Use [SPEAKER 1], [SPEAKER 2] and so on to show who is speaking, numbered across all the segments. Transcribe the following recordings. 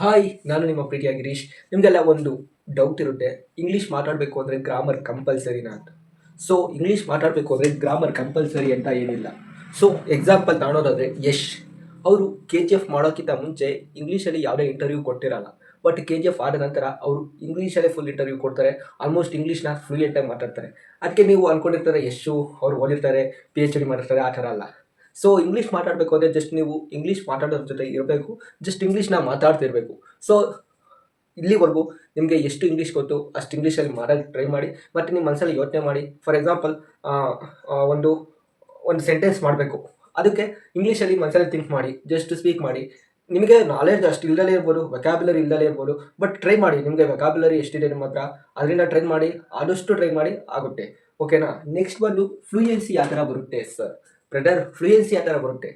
[SPEAKER 1] Hi ನಾನು ನಿಮ್ಮ ಪ್ರೀತಿಯ ಗಿರೀಶ್. ನಿಮಗೆಲ್ಲ ಒಂದು ಡೌಟ್ ಇರುತ್ತೆ. ಇಂಗ್ಲೀಷ್ ಮಾತಾಡಬೇಕು ಅಂದರೆ ಗ್ರಾಮರ್ ಕಂಪಲ್ಸರಿನಾ ಅಂತ. ಸೊ ಇಂಗ್ಲೀಷ್ ಮಾತಾಡಬೇಕು ಅಂದರೆ ಗ್ರಾಮರ್ ಕಂಪಲ್ಸರಿ ಅಂತ ಏನಿಲ್ಲ. ಸೊ ಎಕ್ಸಾಂಪಲ್ ತಗೊಳೋದಾದರೆ ಯಶ್. ಅವರು ಕೆ ಜಿ ಎಫ್ ಮಾಡೋಕ್ಕಿಂತ ಮುಂಚೆ ಇಂಗ್ಲೀಷಲ್ಲಿ ಯಾವುದೇ ಇಂಟರ್ವ್ಯೂ ಕೊಟ್ಟಿರಲ್ಲ. ಬಟ್ ಕೆ ಜಿ ಎಫ್ ಆದ ನಂತರ ಅವರು ಇಂಗ್ಲೀಷಲ್ಲೇ ಫುಲ್ ಇಂಟರ್ವ್ಯೂ ಕೊಡ್ತಾರೆ. ಆಲ್ಮೋಸ್ಟ್ ಇಂಗ್ಲೀಷ್ನ ಫ್ಲೂಯೆಂಟಾಗಿ ಮಾತಾಡ್ತಾರೆ. ಅದಕ್ಕೆ ನೀವು ಅಂದ್ಕೊಂಡಿರ್ತಾರೆ ಯಶು ಅವ್ರು ಓದಿರ್ತಾರೆ ಪಿ ಎಚ್ ಡಿ ಮಾಡಿರ್ತಾರೆ, ಆ ಥರ ಅಲ್ಲ. ಸೊ ಇಂಗ್ಲೀಷ್ ಮಾತಾಡಬೇಕು ಅಂದರೆ ಜಸ್ಟ್ ನೀವು ಇಂಗ್ಲೀಷ್ ಮಾತಾಡೋದ್ರ ಜೊತೆ ಇರಬೇಕು. ಜಸ್ಟ್ ಇಂಗ್ಲೀಷ್ನ ಮಾತಾಡ್ತಿರಬೇಕು. ಸೊ ಇಲ್ಲಿವರೆಗೂ ನಿಮಗೆ ಎಷ್ಟು ಇಂಗ್ಲೀಷ್ ಗೊತ್ತು, ಅಷ್ಟು ಇಂಗ್ಲೀಷಲ್ಲಿ ಮಾಡೋಕ್ಕೆ ಟ್ರೈ ಮಾಡಿ. ಮತ್ತು ನಿಮ್ಮ ಮನಸ್ಸಲ್ಲಿ ಯೋಚನೆ ಮಾಡಿ. ಫಾರ್ ಎಕ್ಸಾಂಪಲ್ ಒಂದು ಒಂದು ಸೆಂಟೆನ್ಸ್ ಮಾಡಬೇಕು. ಅದಕ್ಕೆ ಇಂಗ್ಲೀಷಲ್ಲಿ ಮನಸ್ಸಲ್ಲಿ ಥಿಂಕ್ ಮಾಡಿ ಜಸ್ಟ್ ಸ್ಪೀಕ್ ಮಾಡಿ. ನಿಮಗೆ ನಾಲೆಜ್ ಅಷ್ಟು ಇಲ್ಲದೇ ಇರ್ಬೋದು ವೆಕ್ಯಾಬ್ಯುಲರಿ ಇಲ್ಲದೇ ಇರ್ಬೋದು ಬಟ್ ಟ್ರೈ ಮಾಡಿ. ನಿಮಗೆ ವೆಕ್ಯಾಬ್ಯುಲರಿ ಎಷ್ಟಿದೆ ನಿಮ್ಮ ಹತ್ರ, ಅದರಿಂದ ಟ್ರೈ ಮಾಡಿ, ಆದಷ್ಟು ಟ್ರೈ ಮಾಡಿ, ಆಗುತ್ತೆ. ಓಕೆನಾ ನೆಕ್ಸ್ಟ್ ಬಂದು ಫ್ಲೂಯೆನ್ಸಿ ಯಾವ ಥರ ಬರುತ್ತೆ ಸರ್ ಬ್ರದರ್ ಫ್ಲೂಯೆನ್ಸಿ ಆ ಥರ ಬರುತ್ತೆ.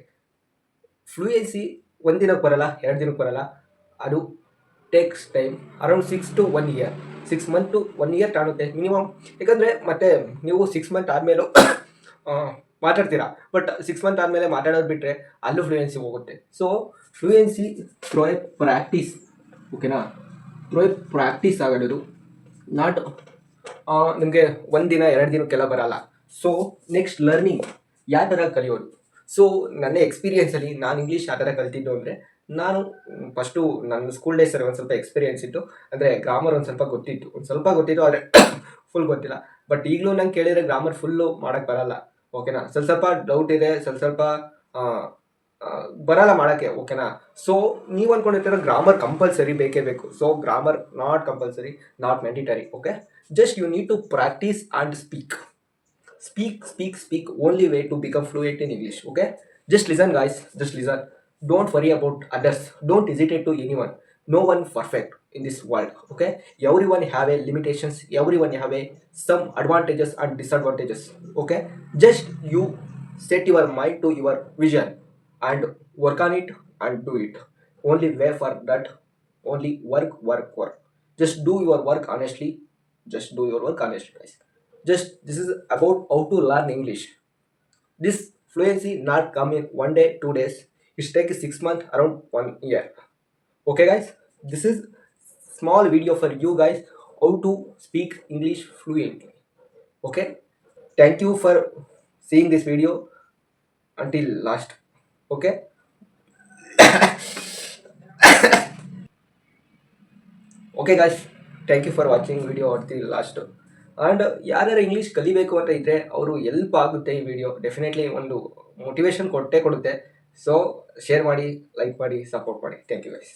[SPEAKER 1] ಫ್ಲೂಯೆನ್ಸಿ ಒಂದು ದಿನಕ್ಕೆ ಬರಲ್ಲ, ಎರಡು ದಿನಕ್ಕೆ ಬರಲ್ಲ. ಅದು takes time around six to one year six month to one year ತಾಳುತ್ತೆ minimum ಯಾಕಂದರೆ ಮತ್ತೆ ನೀವು ಸಿಕ್ಸ್ ಮಂತ್ ಆದಮೇಲೂ ಮಾತಾಡ್ತೀರಾ. ಬಟ್ ಸಿಕ್ಸ್ ಮಂತ್ ಆದಮೇಲೆ ಮಾತಾಡೋದು ಬಿಟ್ಟರೆ ಅಲ್ಲೂ ಫ್ಲೂಯೆನ್ಸಿ ಹೋಗುತ್ತೆ. So fluency through a practice ಓಕೆನಾ ಥ್ರೋ ಎ ಪ್ರಾಕ್ಟೀಸ್ ಆಗೋದು ನಾಟ್ ನಿಮಗೆ ಒಂದು ದಿನ, ಎರಡು ದಿನಕ್ಕೆಲ್ಲ ಬರಲ್ಲ. ಸೊ ನೆಕ್ಸ್ಟ್ ಲರ್ನಿಂಗ್ ಯಾವ ಥರ ಕಲಿಯೋದು? ಸೊ ನನ್ನ ಎಕ್ಸ್ಪೀರಿಯೆನ್ಸಲ್ಲಿ ನಾನು ಇಂಗ್ಲೀಷ್ ಯಾವ ಥರ ಕಲ್ತಿದ್ದು ಅಂದರೆ, ನಾನು ಫಸ್ಟು ನನ್ನ ಸ್ಕೂಲ್ ಡೇಸಲ್ಲಿ ಒಂದು ಸ್ವಲ್ಪ ಎಕ್ಸ್ಪೀರಿಯೆನ್ಸ್ ಇತ್ತು. ಅಂದರೆ ಗ್ರಾಮರ್ ಒಂದು ಸ್ವಲ್ಪ ಗೊತ್ತಿತ್ತು. ಒಂದು ಸ್ವಲ್ಪ ಗೊತ್ತಿತ್ತು, ಆದರೆ ಫುಲ್ ಗೊತ್ತಿಲ್ಲ. ಬಟ್ ಈಗಲೂ ನಂಗೆ ಕೇಳಿದರೆ ಗ್ರಾಮರ್ ಫುಲ್ಲು ಮಾಡೋಕ್ಕೆ ಬರಲ್ಲ. ಓಕೆನಾ ಸ್ವಲ್ಪ ಸ್ವಲ್ಪ ಡೌಟ್ ಇದೆ, ಸ್ವಲ್ಪ ಸ್ವಲ್ಪ ಬರಲ್ಲ ಮಾಡೋಕ್ಕೆ. ಓಕೆನಾ ಸೊ ನೀವು ಅಂದ್ಕೊಂಡಿರ್ತೀರ ಗ್ರಾಮರ್ ಕಂಪಲ್ಸರಿ ಬೇಕೇ ಬೇಕು. So grammar not compulsory not mandatory okay just you need to practice and speak speak speak speak only way to become fluent in english okay? Just listen guys just listen. Don't worry about others. Don't hesitate to anyone. No one perfect in this world okay? Everyone have a limitations. Everyone have a some advantages and disadvantages okay? Just you set your mind to your vision and work on it and do it. Only way for that only work work work. Just do your work honestly. Just do your work honestly guys just this is about how to learn English. This fluency not come in one day, two days. It takes six months, around one year. Okay, guys. This is small video for you guys how to speak English fluently. Okay. Thank you for seeing this video until last. Okay. okay guys thank you for watching video until last and ಯಾರ್ಯಾರು English ಕಲಿಬೇಕು ಅಂತ ಇದ್ದರೆ ಅವರು help ಆಗುತ್ತೆ ಈ video definitely ಒಂದು motivation ಕೊಟ್ಟೇ ಕೊಡುತ್ತೆ. ಸೊ ಶೇರ್ ಮಾಡಿ ಲೈಕ್ ಮಾಡಿ ಸಪೋರ್ಟ್ ಮಾಡಿ. Thank you guys